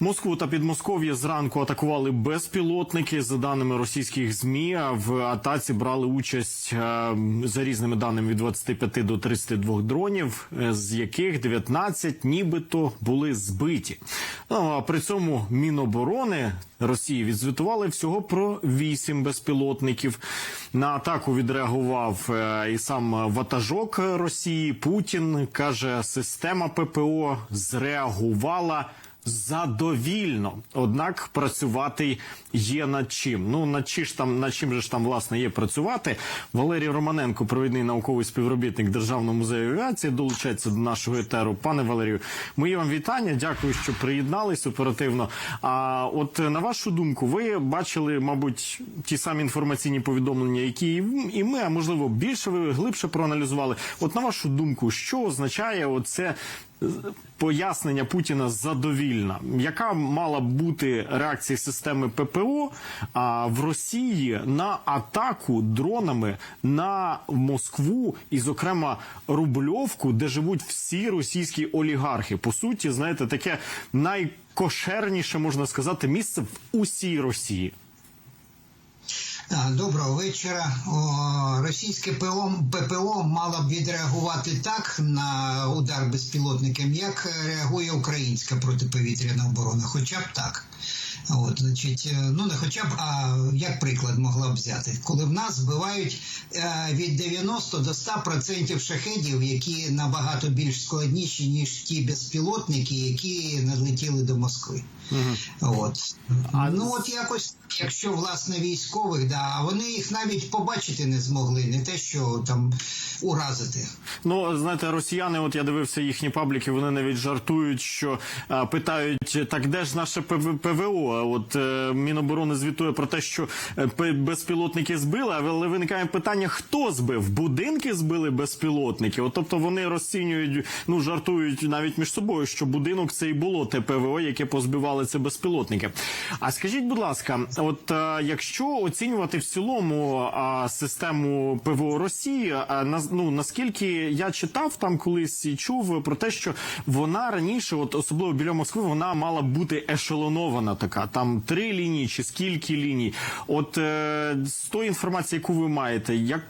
Москву та Підмосков'я зранку атакували безпілотники. За даними російських змі, в атаці брали участь е, за різними даними від 25 до 32 дронів, е, з яких 19 нібито були збиті. Ну а при цьому Міноборони Росії відзвітували всього про 8 безпілотників. На атаку відреагував е, і сам ватажок Росії Путін каже, система ППО зреагувала задовільно. Однак працювати є над чим. Ну над чи ж там над чим же ж там власне є працювати. Валерій Романенко, провідний науковий співробітник Державного музею авіації, долучається до нашого етеру. Пане Валерію, мої вам вітання. Дякую, що приєднались оперативно. А от на вашу думку, ви бачили, мабуть, ті самі інформаційні повідомлення, які і ми, а можливо більше ви глибше проаналізували. От на вашу думку, що означає оце пояснення Путіна задовільна. Яка мала бути реакція системи ППО а, в Росії на атаку дронами на Москву і, зокрема, Рубльовку, де живуть всі російські олігархи? По суті, знаєте, таке найкошерніше можна сказати місце в усій Росії. Доброго вечора. Російське ПО, ППО мало б відреагувати так на удар безпілотником, як реагує українська протиповітряна оборона, хоча б так. От, значить, ну не хоча б, а як приклад могла б взяти, коли в нас збивають е, від 90 до 100% шахедів, які набагато більш складніші, ніж ті безпілотники, які надлетіли до Москви. Угу. От. А... Ну от якось, якщо власне військових, да, а вони їх навіть побачити не змогли, не те, що там уразити. Ну знаєте, росіяни, от я дивився їхні пабліки, вони навіть жартують, що а, питають, так де ж наше ПВО? От е, Міноборони звітує про те, що е, безпілотники збили, але виникає питання, хто збив? Будинки збили безпілотники. От, тобто вони розцінюють, ну жартують навіть між собою, що будинок це і було те ПВО, яке позбивали це безпілотники. А скажіть, будь ласка, от е, якщо оцінювати в цілому е, систему ПВО Росії, е, на, ну наскільки я читав там колись і чув про те, що вона раніше, от особливо біля Москви, вона мала бути ешелонована така. Там три лінії чи скільки ліній. От е, з тої інформації, яку ви маєте, як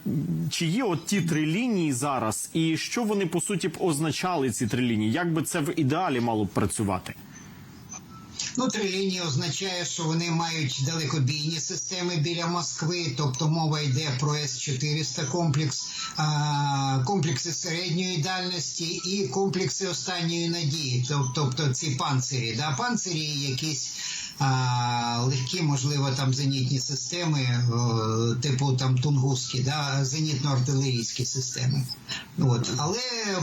чи є от ті три лінії зараз, і що вони по суті б означали ці три лінії? Як би це в ідеалі мало б працювати? Ну, три лінії означає, що вони мають далекобійні системи біля Москви, тобто мова йде про С-400 комплекс, комплекси середньої дальності і комплекси останньої надії, тобто ці панцирі, да, панцирі якісь а, легкі, можливо, там зенітні системи, типу там Тунгуські, да, зенітно-артилерійські системи. От. Але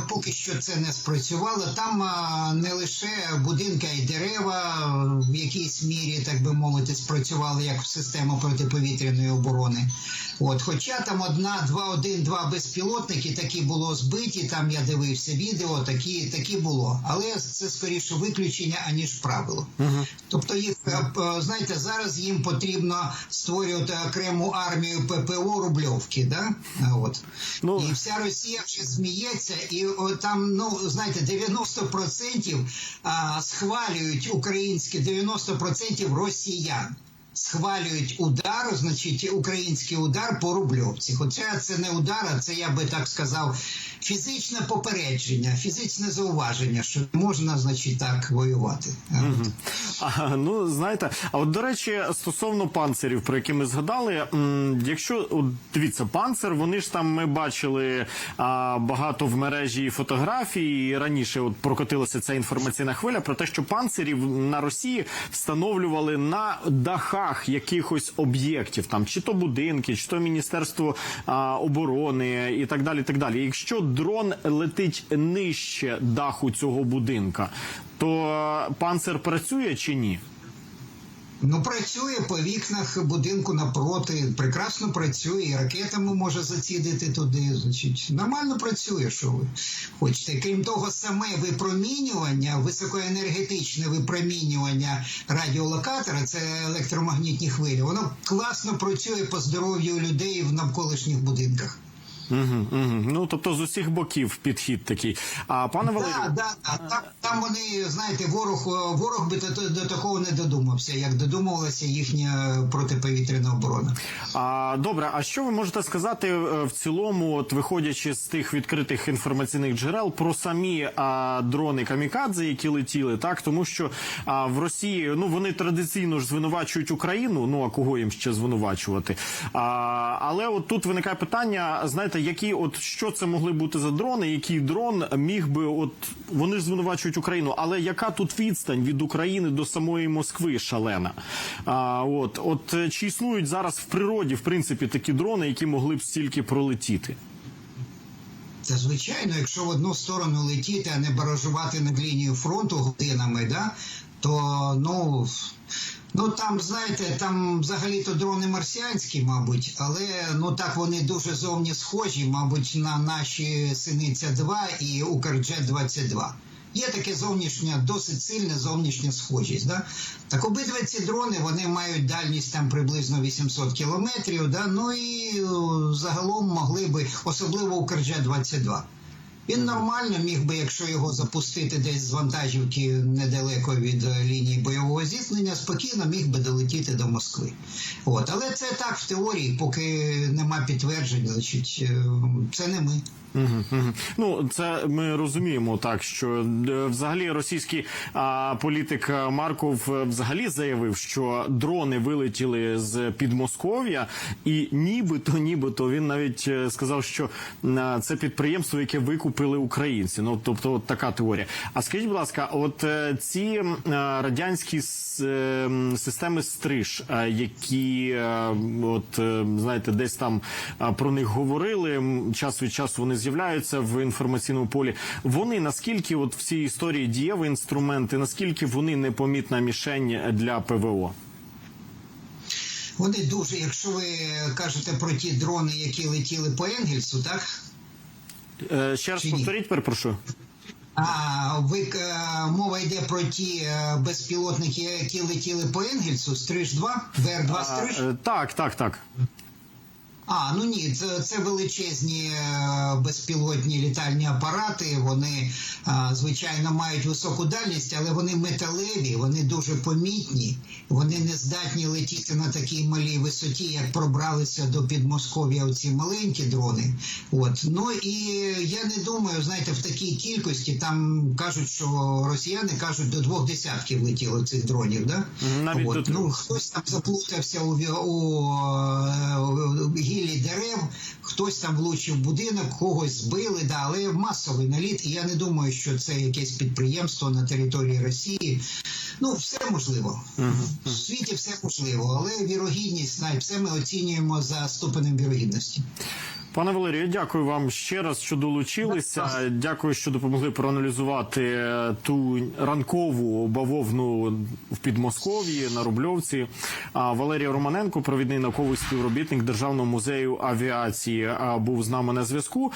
поки що це не спрацювало. Там а, не лише будинки, а й дерева в якійсь мірі, так би мовити, спрацювали як система протиповітряної оборони. От, Хоча там одна, два, один, два безпілотники такі було збиті, там я дивився відео, такі такі було. Але це скоріше виключення, аніж правило. Угу. Тобто їх, знаєте, зараз їм потрібно створювати окрему армію ППО Рубльовки. Да? От. Ну... І вся Росія вже сміється, і там, ну, знаєте, 90% а, схвалюють українські, 90% росіян схвалюють удар, значить український удар по Рубльовці. Хоча це не удар, а це я би так сказав, фізичне попередження, фізичне зауваження, що можна, значить, так воювати. Угу. А, ну знаєте, а от до речі, стосовно панцирів, про які ми згадали, якщо от, дивіться, панцир, вони ж там ми бачили а, багато в мережі фотографій. і Раніше от прокотилася ця інформаційна хвиля про те, що панцирів на Росії встановлювали на дахах якихось об'єктів, там чи то будинки, чи то міністерство а, оборони і так далі. так далі. Якщо дрон летить нижче даху цього будинка, то панцир працює чи ні? Ну, працює по вікнах будинку напроти, прекрасно працює, і ракетами може зацідити туди. Значить, нормально працює, що ви хочете. Крім того, саме випромінювання, високоенергетичне випромінювання радіолокатора, це електромагнітні хвилі, воно класно працює по здоров'ю людей в навколишніх будинках. Угу, угу. Ну тобто з усіх боків підхід такий. А пане Валерію, Да, да, да. Там, там вони, знаєте, ворог, ворог би до, до такого не додумався, як додумувалася їхня протиповітряна оборона. А, добре, а що ви можете сказати е, в цілому, от виходячи з тих відкритих інформаційних джерел, про самі а, дрони камікадзе, які летіли, так тому що а, в Росії ну вони традиційно ж звинувачують Україну. Ну а кого їм ще звинувачувати? А, але от тут виникає питання: знаєте, які от що це могли бути за дрони? Який дрон міг би, от вони звинувачують Україну, але яка тут відстань від України до самої Москви шалена? А, от, от е, чи існують зараз в природі, в принципі, такі дрони, які могли б стільки пролетіти? Це звичайно, якщо в одну сторону летіти, а не баражувати над лінією фронту годинами, да, то ну. Ну там, знаєте, там взагалі-то дрони марсіанські, мабуть, але ну так вони дуже зовні схожі, мабуть, на наші Синиця 2 і Укрджет 22. Є таке зовнішня, досить сильна зовнішня схожість. Да? Так обидва ці дрони вони мають дальність там приблизно 800 кілометрів. Да? Ну і загалом могли би, особливо Укрджет 22. Він нормально міг би, якщо його запустити десь з вантажівки недалеко від е, лінії бойового зіткнення, спокійно міг би долетіти до Москви. От, але це так в теорії, поки нема підтверджень, значить, е, це не ми. Ну це ми розуміємо так, що е, взагалі російський політик Марков е, взагалі заявив, що дрони вилетіли з Підмосков'я, і нібито, нібито він навіть е, сказав, що це підприємство, яке викупили українці. Ну тобто, от така теорія. А скажіть, будь ласка, от ці радянські системи стриж, які от знаєте, десь там про них говорили. Час від часу вони з'являються в інформаційному полі. Вони наскільки от в цій історії дієві інструменти, наскільки вони непомітна мішень для ПВО? Вони дуже, якщо ви кажете про ті дрони, які летіли по Енгельсу, так? Е, Ще раз Чи повторіть, перепрошую. А ви е, мова йде про ті е, безпілотники, які летіли по Енгельсу, Стриж 2, ВР-2 Стриж? е, Так, так, так. А, ну ні, це, це величезні е, безпілотні літальні апарати. Вони, е, звичайно, мають високу дальність, але вони металеві, вони дуже помітні, вони не здатні летіти на такій малій висоті, як пробралися до Підмосков'я оці маленькі дрони. От. Ну і я не думаю, знаєте, в такій кількості там кажуть, що росіяни кажуть, до двох десятків летіло цих дронів. Да? Навіть От. трьох. Ну, хтось там заплутався у, у, е, гіллі дерев, хтось там влучив будинок, когось збили, да, але масовий наліт. І я не думаю, що це якесь підприємство на території Росії. Ну, все можливо. В світі все можливо, але вірогідність, все ми оцінюємо за ступенем вірогідності. Пане Валерію, дякую вам ще раз, що долучилися. Дякую, що допомогли проаналізувати е, ту ранкову бавовну в Підмосков'ї на Рубльовці. А Валерій Романенко, провідний науковий співробітник Державного музею авіації, був з нами на зв'язку.